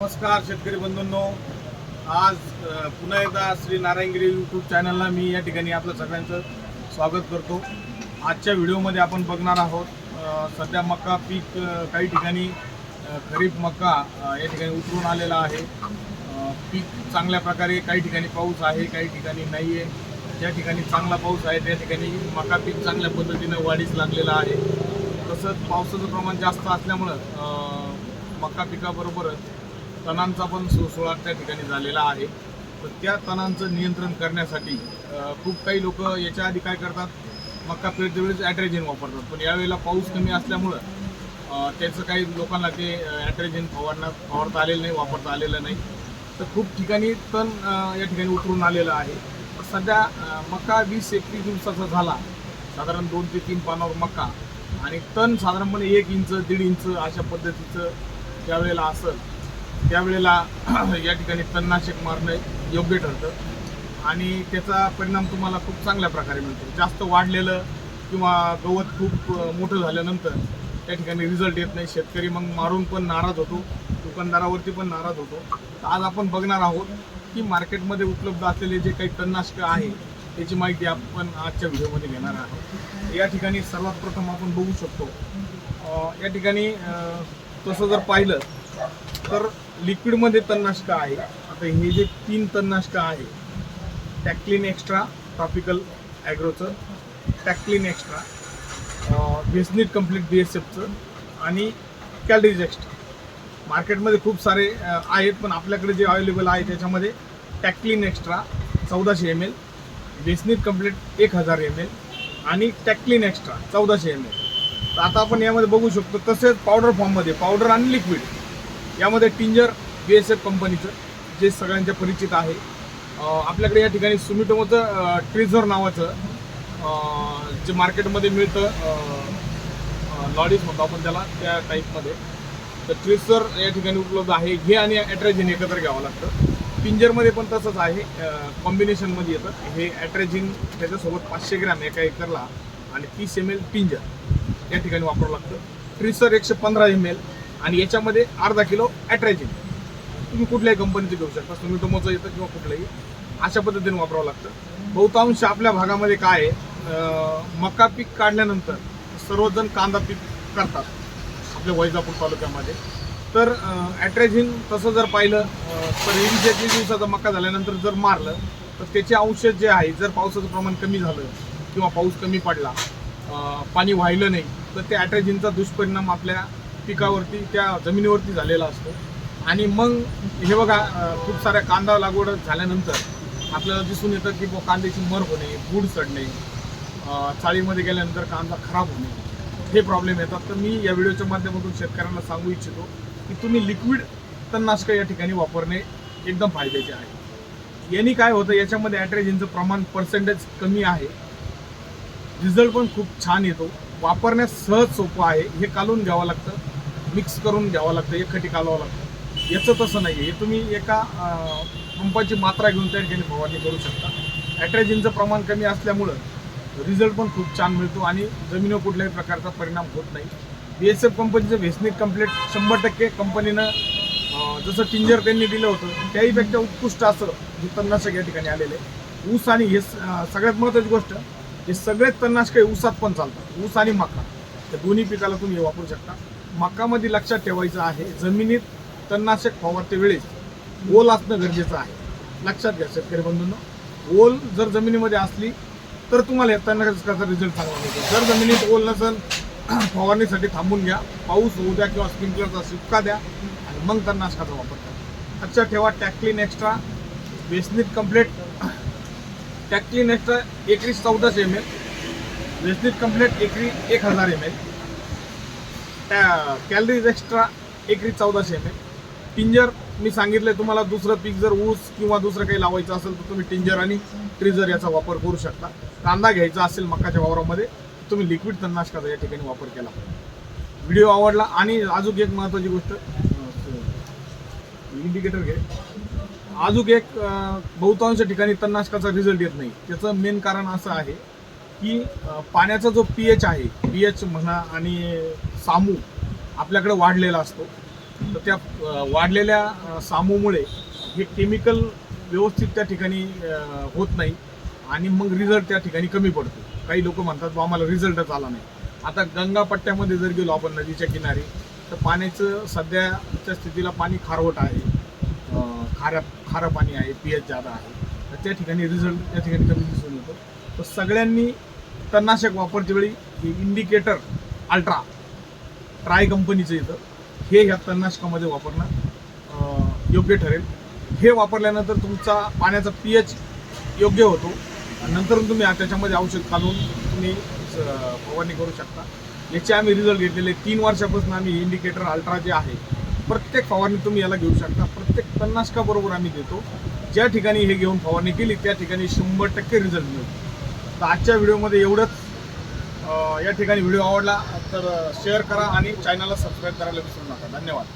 नमस्कार शेतकरी बंधूंनो. आज पुन्हा एकदा श्री नारायणगिरी यूट्यूब चॅनलला मी या ठिकाणी आपलं सगळ्यांचं स्वागत करतो. आजच्या व्हिडिओमध्ये आपण बघणार आहोत सध्या मका पीक काही ठिकाणी खरीप मका या ठिकाणी उतरून आलेला आहे. पीक चांगल्या प्रकारे काही ठिकाणी पाऊस आहे काही ठिकाणी नाही आहे ज्या ठिकाणी चांगला पाऊस आहे त्या ठिकाणी मका पीक चांगल्या पद्धतीनं वाढीस लागलेलं आहे. तसंच पावसाचं प्रमाण जास्त असल्यामुळं मका पिकाबरोबरच तणांचा पण सुळसुळाट त्या ठिकाणी झालेला आहे. तर त्या तणांचं नियंत्रण करण्यासाठी खूप काही लोक याच्या आधी काय करतात मका पेरते वेळेस ॲट्रेजिन वापरतात. पण यावेळेला पाऊस कमी असल्यामुळं त्याचं काही लोकांना ते ॲट्रेजिन फवारण्यात फवारता आलेलं नाही वापरता आलेलं नाही. तर खूप ठिकाणी तण या ठिकाणी उतरून आलेलं आहे. सध्या मका वीस एकवीस दिवसाचा झाला. साधारण दोन ते तीन पानावर मका आणि तण साधारणपणे एक इंच दीड इंच अशा पद्धतीचं ज्यावेळेला असेल. त्यावेळेला या ठिकाणी तणनाशक मारणं योग्य ठरतं. आणि त्याचा परिणाम तुम्हाला खूप चांगल्या प्रकारे मिळतो. जास्त वाढलेलं किंवा गवत खूप मोठं झाल्यानंतर त्या ठिकाणी रिझल्ट येत नाही. शेतकरी मग मारून पण नाराज होतो. दुकानदारावरती पण नाराज होतो. तर आज आपण बघणार आहोत की मार्केटमध्ये उपलब्ध असलेले जे काही तणनाशकं आहे त्याची माहिती आपण आजच्या व्हिडिओमध्ये घेणार आहोत. या ठिकाणी सर्वात प्रथम आपण बघू शकतो. या ठिकाणी तसं जर पाहिलं तर लिक्विडमध्ये तणनाशक आहे. आता हे जे तीन तणनाशकं आहे टॅक्लिन एक्स्ट्रा टॉपिकल ॲग्रोचं टॅक्लिन एक्स्ट्रा वेस्निट कंप्लीट बी एस एफचं आणि कॅलरीज एक्स्ट्रा. मार्केटमध्ये खूप सारे आहेत पण आपल्याकडे जे अवेलेबल आहे त्याच्यामध्ये टॅक्लिन एक्स्ट्रा चौदाशे एम एल बेसनीट कंप्लीट एक हजार एम एल आणि टॅक्लिन एक्स्ट्रा चौदाशे एम एल तर आता आपण यामध्ये बघू शकतो तसेच पावडर फॉर्ममध्ये पावडर आणि लिक्विड यामध्ये टिंजर बी एस एफ कंपनीचं जे सगळ्यांच्या परिचित आहे. आपल्याकडे या ठिकाणी सुमिटोमोचं ट्रेझर नावाचं जे मार्केटमध्ये मिळतं लॉडीज म्हणतो आपण त्याला त्या टाईपमध्ये तर ट्रिझर या ठिकाणी उपलब्ध आहे. हे आणि ॲट्रॅजिन एकत्र घ्यावं लागतं. टिंजरमध्ये पण तसंच आहे. कॉम्बिनेशनमध्ये येतं. हे ॲट्रॅजिन त्याच्यासोबत पाचशे ग्रॅम एका एकरला आणि तीस एम एल टिंजर या ठिकाणी वापरावं लागतं. ट्रिसर एकशे पंधरा एम एल आणि याच्यामध्ये अर्धा किलो ॲट्रॅजिन तुम्ही कुठल्याही कंपनीचं घेऊ शकता. सुमिटोमोचं येतं किंवा कुठलंही. अशा पद्धतीने वापरावं लागतं. बहुतांश आपल्या भागामध्ये काय आहे मका पीक काढल्यानंतर सर्वजण कांदा पीक करतात आपल्या वैजापूर तालुक्यामध्ये. तर ॲट्रॅझिन तसं जर पाहिलं तर वीस एकवीस दिवसाचा मका झाल्यानंतर जर मारलं तर त्याचे औषध जे आहे जर पावसाचं प्रमाण कमी झालं किंवा पाऊस कमी पडला पाणी वाहिलं नाही तर त्या ॲट्रॅझिनचा दुष्परिणाम आपल्या पिकावरती त्या जमिनीवरती झालेला असतो. आणि मग हे बघा खूप साऱ्या कांदा लागवड झाल्यानंतर आपल्याला दिसून येतं की कांद्याची मर होणे बूड चढणे चाळीमध्ये गेल्यानंतर कांदा खराब होणे हे प्रॉब्लेम येतात. तर मी या व्हिडिओच्या माध्यमातून शेतकऱ्यांना सांगू इच्छितो की तुम्ही लिक्विड तणनाशक या ठिकाणी वापरणे एकदम फायद्याचे आहे. यांनी काय होतं याच्यामध्ये ॲट्रेजिनचं प्रमाण पर्सेंटेज कमी आहे. रिझल्ट पण खूप छान येतो. वापरण्यास सहज सोपं आहे हे कालून घ्यावं लागतं. मिक्स करून घ्यावं लागतं एकखटी कालवावं लागतं. याचं तसं नाही आहे हे तुम्ही एका पंपाची मात्रा घेऊन त्या ठिकाणी फवारणी करू शकता. ॲट्रॅजिनचं प्रमाण कमी असल्यामुळं रिझल्ट पण खूप छान मिळतो आणि जमिनीवर कुठल्याही प्रकारचा परिणाम होत नाही. बी एस एफ कंपनीचं व्हेसनिक कंप्लीट शंभर टक्के कंपनीनं जसं टिंजर त्यांनी दिलं होतं त्याहीपेक्षा उत्कृष्ट असं जे तणनाशक या ठिकाणी आलेले आहे. ऊस आणि हे सगळ्यात महत्त्वाची गोष्ट हे सगळेच तणनाशक ऊसात पण चालतात. ऊस आणि मका. या दोन्ही पिकाला तुम्ही हे वापरू शकता. मकामध्ये लक्षात ठेवायचं आहे जमिनीत तणनाशक फवारते वेळेस ओल असणं गरजेचं आहे. लक्षात घ्या शेतकरी बंधूंना ओल जर जमिनीमध्ये असली तर तुम्हाला या तणनाशकाचा रिझल्ट चांगला मिळतो. जर जमिनीत ओल नसेल फवारणीसाठी थांबून घ्या. पाऊस होऊ द्या किंवा स्प्रिंकलरचा शिपका द्या आणि मग तणनाशकाचा वापर करा. लक्षात ठेवा टॅक्लिन एक्स्ट्रा बेसनिट कम्प्लेट टॅक्लिन एक्स्ट्रा एकरी चौदाशे एम एल वेस्निट कम्प्लेट एकरी एक हजार एम एल त्या कॅलरीज एक्स्ट्रा एकरी चौदाशे एम एल टिंजर मी सांगितलं तुम्हाला दुसरं पीक जर ऊस किंवा दुसरं काही लावायचं असेल तर तुम्ही टिंजर आणि ट्रिजर याचा वापर करू शकता. कांदा घ्यायचा असेल मकाच्या वावरामध्ये तुम्ही लिक्विड तणनाशकाचा या ठिकाणी वापर केला. व्हिडिओ आवडला आणि अजून एक महत्त्वाची गोष्ट इंडिकेटर घे. अजून एक बहुतांश ठिकाणी तणनाशकाचा रिझल्ट येत नाही. त्याचं मेन कारण असं आहे की पाण्याचा जो पी एच आहे पी एच म्हणा आणि सामू आपल्याकडे वाढलेला असतो. तर त्या वाढलेल्या सामूमुळे हे केमिकल व्यवस्थित त्या ठिकाणी होत नाही आणि मग रिझल्ट त्या ठिकाणी कमी पडतो. काही लोक म्हणतात बा आम्हाला रिझल्टच आला नाही. आता गंगापट्ट्यामध्ये जर गेलो आपण नदीच्या किनारी तर पाण्याचं सध्याच्या स्थितीला पाणी खारवट आहे. खाऱ्या खारं पाणी आहे पी एच जादा आहे. तर त्या ठिकाणी रिझल्ट त्या ठिकाणी कमी दिसून येतो. तर सगळ्यांनी तणनाशक वापरते वेळी इंडिकेटर अल्ट्रा ट्राय कंपनीचं येतं. हे ह्या तणनाशकामध्ये वापरणं योग्य ठरेल. हे वापरल्यानंतर तुमचा पाण्याचा पी एच योग्य होतो. आणि नंतर तुम्ही त्याच्यामध्ये औषध घालून तुम्ही फवारणी करू शकता. याचे आम्ही रिझल्ट घेतलेले तीन वर्षापासून आम्ही इंडिकेटर अल्ट्रा जे आहे प्रत्येक फवारणी तुम्ही याला घेऊ शकता. प्रत्येक तणनाशकाबरोबर आम्ही देतो. ज्या ठिकाणी हे घेऊन फवारणी केली त्या ठिकाणी शंभर टक्के रिझल्ट मिळतो तर आजच्या व्हिडिओमध्ये एवढंच. या ठिकाणी व्हिडिओ आवडला तर शेअर करा आणि चॅनलला सबस्क्राईब करायला विसरू नका. धन्यवाद.